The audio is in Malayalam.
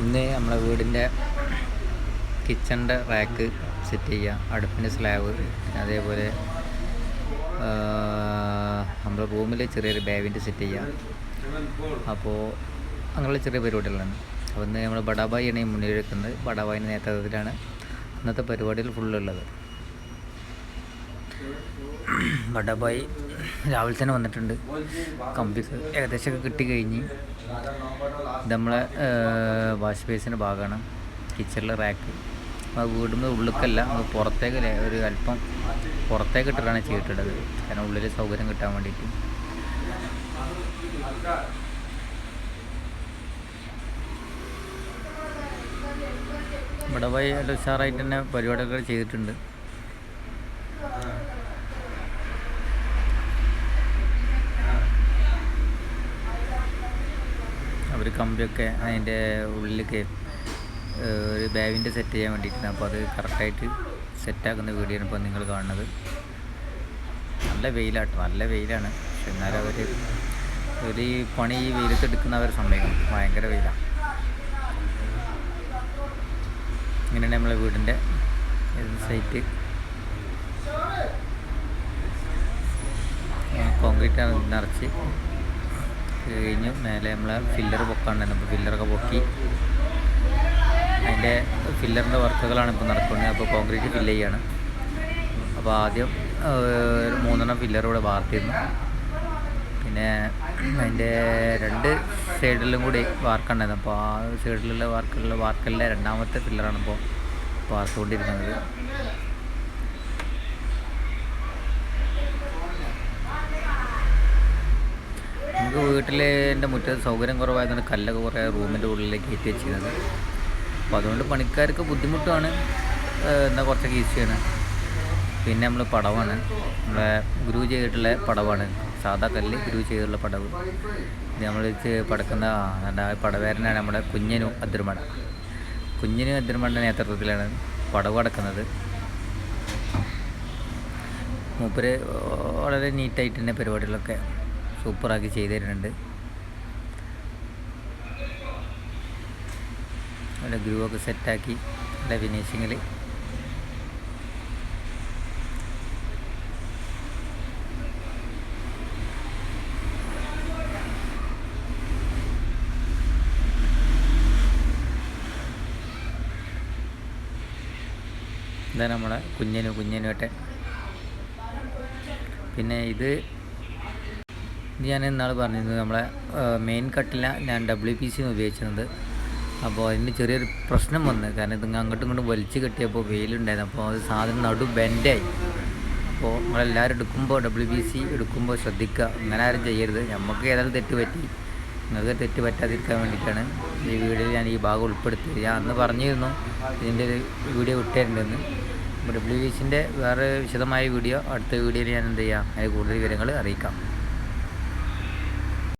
ഇന്ന് നമ്മളെ വീടിന്റെ കിച്ചണിന്റെ റാക്ക് സെറ്റ് ചെയ്യുക അടുപ്പിന്റെ സ്ലാബ് അതേപോലെ നമ്മുടെ റൂമിൽ ചെറിയൊരു ബാവിന്റെ സെറ്റ് ചെയ്യുക അപ്പോൾ അങ്ങനെയുള്ള ചെറിയ പരിപാടികളാണ്. അപ്പോൾ ഇന്ന് നമ്മൾ ബഡാബായിയാണ് ഈ മുന്നിൽ വെക്കുന്നത് ബഡാബായിന്റെ നേതൃത്വത്തിലാണ് ഇന്നത്തെ പരിപാടികൾ ഫുള്ളുള്ളത് ബഡാബായി രാവിലെ തന്നെ വന്നിട്ടുണ്ട്. കമ്പ്യൂട്ടർ ഏകദേശമൊക്കെ കിട്ടി കഴിഞ്ഞ്. ഇത് നമ്മളെ വാഷ് ബേസിന്റെ ഭാഗമാണ്. കിച്ചണിലെ റാക്ക്. ആ വീടിന്റെ ഉള്ളിലേക്കല്ല നമ്മൾ പുറത്തേക്ക് ഒരു അല്പം പുറത്തേക്ക് ഇട്ടിട്ടാണ് ചെയ്തിട്ടുള്ളത്. കാരണം ഉള്ളിൽ സൗകര്യം കിട്ടാൻ വേണ്ടിയിട്ട്. ഇവിടെ പോയി ഉഷാറായിട്ട് തന്നെ പരിപാടികളൊക്കെ ചെയ്തിട്ടുണ്ട്. അവർ കമ്പിയൊക്കെ അതിന്റെ ഉള്ളിലേക്ക് ഒരു ബാഗിന്റെ സെറ്റ് ചെയ്യാൻ വേണ്ടിയിട്ടാണ്. അപ്പോൾ അത് കറക്റ്റായിട്ട് സെറ്റാക്കുന്ന വീഡിയോ ഇപ്പോൾ നിങ്ങൾ കാണുന്നത്. നല്ല വെയിലാട്ടോ നല്ല വെയിലാണ്. പക്ഷെ എന്നാലും അവർ ഒരു പണി ഈ വെയിലത്ത് ഒരു സമയം ഭയങ്കര വെയിലാണ് ഇങ്ങനെയാണ് നമ്മളെ വീടിന്റെ സൈറ്റ് കോൺക്രീറ്റ് നിറച്ച്. കഴിഞ്ഞു. മേലെ നമ്മളെ ഫില്ലർ പൊക്കാണ്ടായിരുന്നു അപ്പോൾ ഫില്ലറൊക്കെ പൊക്കി. അതിന്റെ ഫില്ലറിന്റെ വർക്കുകളാണ് ഇപ്പോൾ നടക്കുന്നത്. അപ്പോൾ കോൺക്രീറ്റ് ഫില്ല് ചെയ്യാണ്. അപ്പോൾ ആദ്യം മൂന്നെണ്ണം ഫില്ലർ ഇവിടെ വാർത്തിരുന്നു. പിന്നെ അതിന്റെ രണ്ട് സൈഡിലും കൂടി വാർക്കുണ്ടായിരുന്നു അപ്പോൾ ആ സൈഡിലുള്ള വാർക്കുള്ള വാർക്കലിലെ രണ്ടാമത്തെ ഫില്ലറാണ് ഇപ്പോൾ വാർത്തുകൊണ്ടിരിക്കുന്നത് നമുക്ക് വീട്ടിൽ എന്റെ മുറ്റത്ത് സൗകര്യം കുറവായതുകൊണ്ട് കല്ലൊക്കെ കുറേ റൂമിന്റെ ഉള്ളിലേക്ക് കയറ്റി വെച്ചിരുന്നത്. അപ്പോൾ അതുകൊണ്ട് പണിക്കാർക്ക് ബുദ്ധിമുട്ടാണ്. എന്താ കുറച്ചൊക്കെ ഈസിയാണ് പിന്നെ നമ്മൾ പടവാണ്. നമ്മളെ ഗുരു ചെയ്തിട്ടുള്ള പടവാണ്. സാധാ കല്ല് ഗുരു ചെയ്തിട്ടുള്ള പടവ്. ഇത് നമ്മൾ പടക്കുന്ന ആ, പടവേരനാണ് നമ്മുടെ കുഞ്ഞനു അതിർമട കുഞ്ഞിനും അതിർമടയുടെ നേതൃത്വത്തിലാണ് പടവ് അടക്കുന്നത്. മൂപ്പര് വളരെ നീറ്റായിട്ട് തന്നെ പരിപാടികളൊക്കെ സൂപ്പറാക്കി ചെയ്തു തരുന്നുണ്ട് നല്ല ഗ്രൂ ഒക്കെ സെറ്റാക്കി നല്ല ഫിനിഷിങ്ങിൽ ഇതാണ് നമ്മളെ കുഞ്ഞനു കുഞ്ഞനുമായിട്ട് പിന്നെ ഇത് ഞാൻ ഇന്നാൾ പറഞ്ഞിരുന്നത് നമ്മളെ മെയിൻ കട്ടില ഞാൻ ഡബ്ല്യു പി സി ഉപയോഗിച്ചിരുന്നത്. അപ്പോൾ അതിന് ചെറിയൊരു പ്രശ്നം വന്നു കാരണം ഇത് അങ്ങോട്ടും ഇങ്ങോട്ടും വലിച്ചു കെട്ടിയപ്പോൾ വെയിലുണ്ടായിരുന്നു. അപ്പോൾ അത് സാധനം നടു ബെൻഡായി അപ്പോൾ നമ്മളെല്ലാവരും എടുക്കുമ്പോൾ ഡബ്ല്യു പി സി എടുക്കുമ്പോൾ ശ്രദ്ധിക്കുക. അങ്ങനെ ആരും ചെയ്യരുത്. നമുക്ക് ഏതായാലും തെറ്റ് പറ്റി. നിങ്ങൾക്ക് തെറ്റ് പറ്റാതിരിക്കാൻ വേണ്ടിയിട്ടാണ് ഈ വീഡിയോയിൽ ഞാൻ ഈ ഭാഗം ഉൾപ്പെടുത്തിയത്. ഞാൻ അന്ന് പറഞ്ഞിരുന്നു ഇതിന്റെ ഒരു വീഡിയോ വിട്ടിട്ടുണ്ടെന്ന് അപ്പോൾ ഡബ്ല്യു സിന്റെ വേറെ വിശദമായ വീഡിയോ അടുത്ത വീഡിയോയിൽ ഞാൻ എന്ത് ചെയ്യാം? അതിന് കൂടുതൽ വിവരങ്ങൾ അറിയിക്കാം.